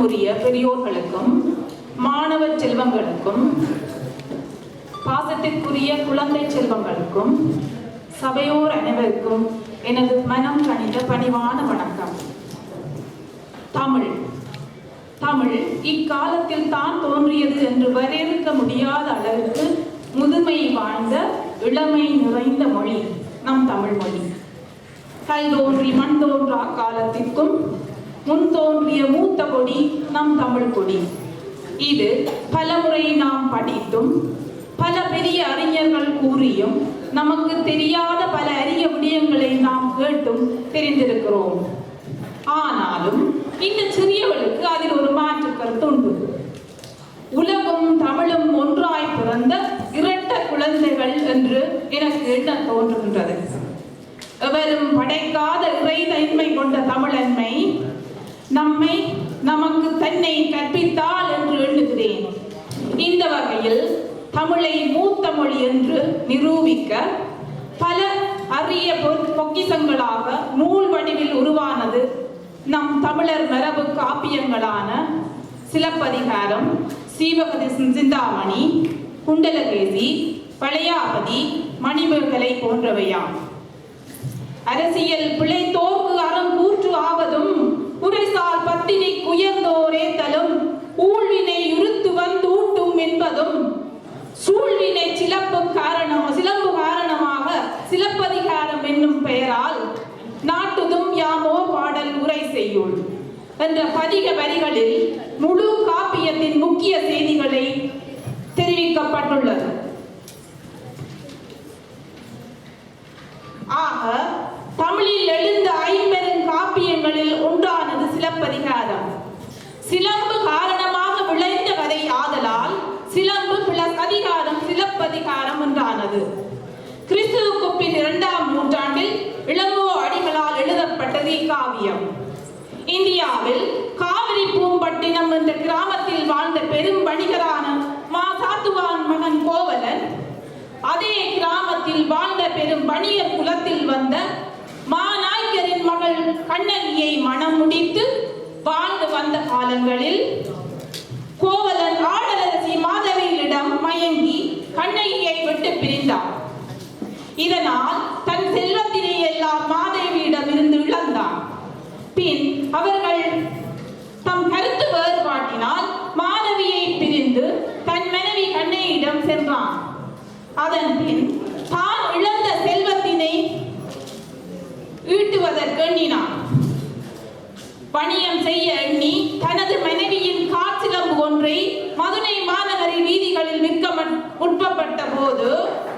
அனைவர்களுக்கும் உரிய பெரியோர்களுக்கும் மாணவ செல்வங்களுக்கும் பாசத்திற்குரிய குழந்தை செல்வங்களுக்கும் சபையோர் அனைவருக்கும் எனது மனம் கணிந்த பணிவான வணக்கம். தமிழ். தமிழ் இக்காலத்தில் தான் தோன்றியது என்று வரையறுக்க முடியாத அளவுக்கு முதுமை வாழ்ந்த இளமை நிறைந்த மொழி நம் தமிழ் மொழி. கல் தோன்றி மண் தோன்றா காலத்திற்கும் முன் தோன்றிய மூத்த கொடி நம் தமிழ் கொடி. இது பலமுறை நாம் படித்தும் பல பெரிய அறிஞர்கள் கூறியும் நமக்கு தெரியாத பல அரிய விடயங்களை நாம் கேட்டும் தெரிந்திருக்கிறோம். ஆனாலும் இந்த சிறியவளுக்கு அதில் ஒரு மாற்று கருத்து உண்டு. உலகும் தமிழும் ஒன்றாய் பிறந்த இரட்ட குழந்தைகள் என்று எனக்கு எண்ண தோன்றுகின்றது? எவரும் படைக்காத இறை தன்மை கொண்ட தமிழன்மை நம்மை நமக்கு தன்னை கற்பித்தால் என்று எண்ணுகிறேன். இந்த வகையில் தமிழை மூத்த மொழி என்று நிரூபிக்க பல அரிய பொக்கிசங்களாக பொக்கிஷங்களாக நூல் வடிவில் உருவானது நம் தமிழர் மரபு காப்பியங்களான சிலப்பதிகாரம் சீவகதி சிந்தாமணி குண்டலகேசி பழையாபதி மணிமேகலை போன்றவையாம். அரசியல் பிழைத்தோக்கு அறம் கூற்று ஆவதும் உரைசால் பத்தினி குயர்ந்தோரேத்தலும் ஊழ்வினை உருத்து வந்து ஊட்டும் என்பதும் சூழ்வினை சிலப்பு காரணம் சிலம்பு காரணமாக சிலப்பதிகாரம் என்னும் பெயரால் நாட்டுதும் யாமோ பாடல் உரை செய்யுள். என்ற பதிக வரிகளில் முழு காப்பியத்தின் முக்கிய செய்திகளை தெரிவிக்கப்பட்டுள்ளது. ஒன்றானது சிலப்பதிகாரம் சிலம்பு காரணமாக விளைந்த கதை ஆதலால் சிலம்பு பிளஸ் அதிகாரம் சிலப்பதிகாரம் என்றானது. கிறிஸ்துவுக்கு பின் இரண்டாம் நூற்றாண்டில் இளங்கோ அடிகளால் எழுதப்பட்டது இக்காவியம். இந்தியாவில் காவிரி பூம்பட்டினம் என்ற கிராமத்தில் வாழ்ந்த பெரும் வணிகரான மா. சாத்துவான் மகன் கோவலன் அதே கிராமத்தில் வாழ்ந்த பெரும் வணிகர் குலத்தில் வந்த மாநாய்க்கரின் மகள் கண்ணகியை மனம் முடித்து வாழ்ந்து வந்த காலங்களில் கோவலன் ஆடலரசி மாதவியிடம் மயங்கி கண்ணகியை விட்டு பிரிந்தார். இதனால் தன் செல்வத்தினை எல்லாம் மாதேவியிடம் இருந்து இழந்தான். பின் அவர்கள் தம் கருத்து வேறுபாட்டினால் மாதவியை பிரிந்து தன் மனைவி கண்ணையிடம் சென்றான். அதன் பின் தான் இழந்த செல்வத்தினை ஈட்டுவதற்கு எண்ணினான். பணியம் செய்ய எண்ணி தனது மனைவியின் காற்றிலம்பு ஒன்றை மதுரை மாநகரின் வீதிகளில் விற்க உட்பப்பட்ட முற்பட்ட போது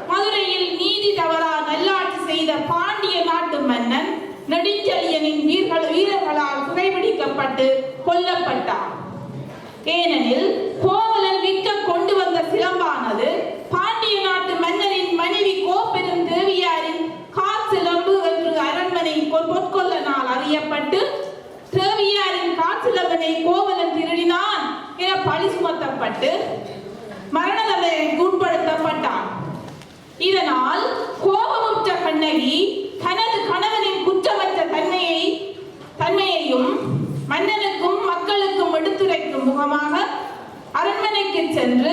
மதுரையில் நீதி தவறா நல்லாட்சி செய்த பாண்டிய நாட்டு மன்னன் நெடுஞ்செழியனின் வீரர்களால் சிறைபிடிக்கப்பட்டு கொல்லப்பட்டார். ஏனெனில் கோவலன் விற்க கொண்டு வந்த சிலம்பானது பாண்டிய நாட்டு மன்னரின் மனைவி கோப்பெரும் தேவியாரின் காற்சிலம்பு என்று அரண்மனை பொ- பொற்கொல்லனால் அறியப்பட்டு தேவியாரின் காற்சிலம்பனை கோவலன் திருடினான் என பழி சுமத்தப்பட்டு மரண தண்டனைக்கு உட்படுத்தப்பட்டான் இதனால் மனைவி தனது கணவனின் குற்றமற்ற தன்மையை தன்மையையும் மன்னனுக்கும் மக்களுக்கும் எடுத்துரைக்கும் முகமாக அரண்மனைக்கு சென்று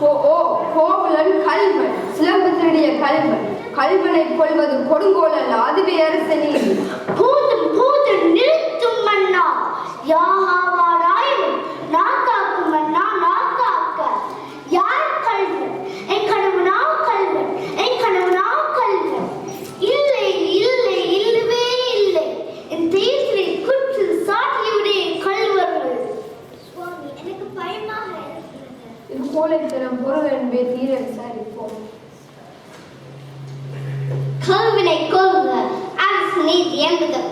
ஓ கோவலன் கல்வன் சிலம்பு திருடிய கல்வன். கல்வனை கொள்வது கொடுங்கோல் அல்ல அதுவே அரசனே ஏம்புகள்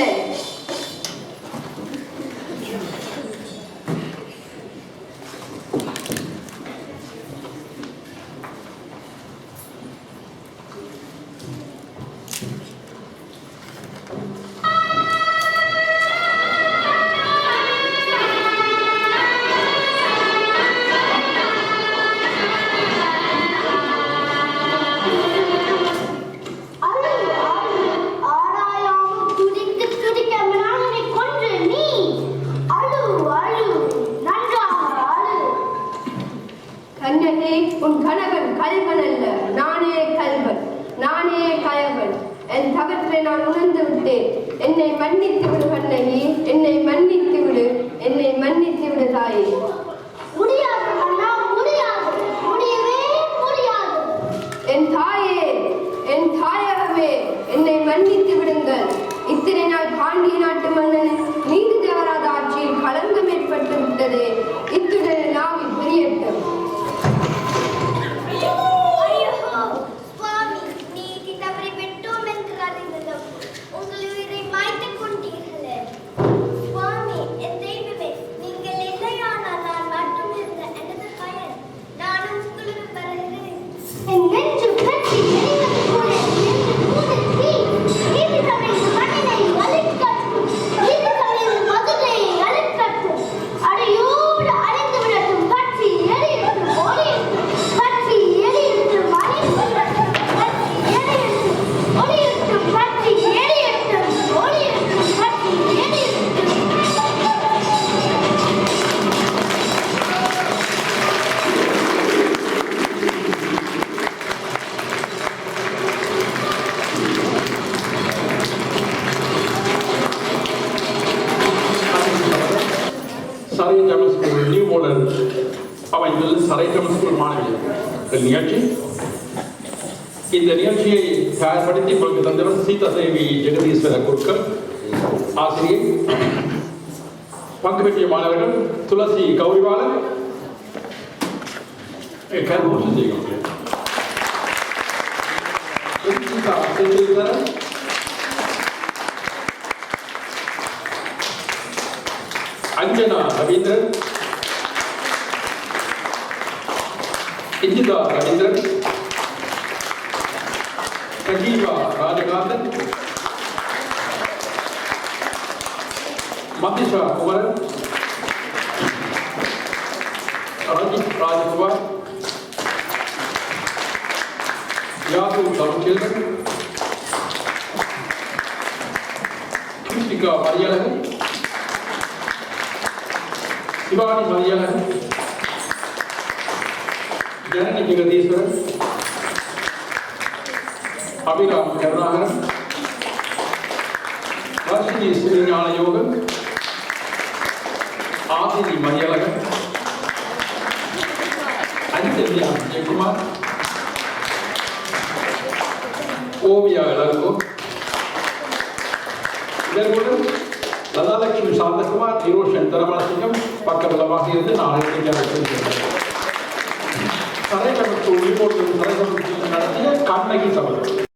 lei உன் கணவன் கல்வன் அல்ல. நானே கல்வன் நானே கயவன். என் தவற்றை நான் உணர்ந்து விட்டேன். என்னை மன்னித்து விடு கண்ணகி. என்னை மன்னித்து விடு. என்னை மன்னித்து விடு தாயே. என் தாயே என் தாயகமே என்னை மன்னித்து விடுங்கள். இத்தனை நாள் பாண்டிய நாட்டு பங்கு பெற்றிய மாணவர்கள் துளசி கௌரிபாலன். கருமூசம் செய்யும் சீதா அஞ்சனா ரவீந்திரன். இஞ்சிதா ரவீந்திரன். சஜீவா ராஜகாந்தன் மதிஷா குமரன். ரஜித் ராஜகுமார் யாகு தமிழ்ச்செல்வன் கிருஷ்ணிகா மரியழகன் சிவானி மதியழகன் ஜனனி ஜெகதீஸ்வரன் அபிராம் கருணாகரன் வர்ஷினி ஸ்ரீஞான யோகன் ஆதினி மதியழகன் ஜெயக்குமார் ஓவியா இளங்கோ இதற்குடன் லதாலட்சுமி சாந்தகுமார் நிரோஷன் தரமணசிங்கம் பக்கபலமாக இருந்து நாளை தரைக்கமத்து உயிர்போட்டு தரைக்கமத்து நடத்திய கண்ணகி சபதம்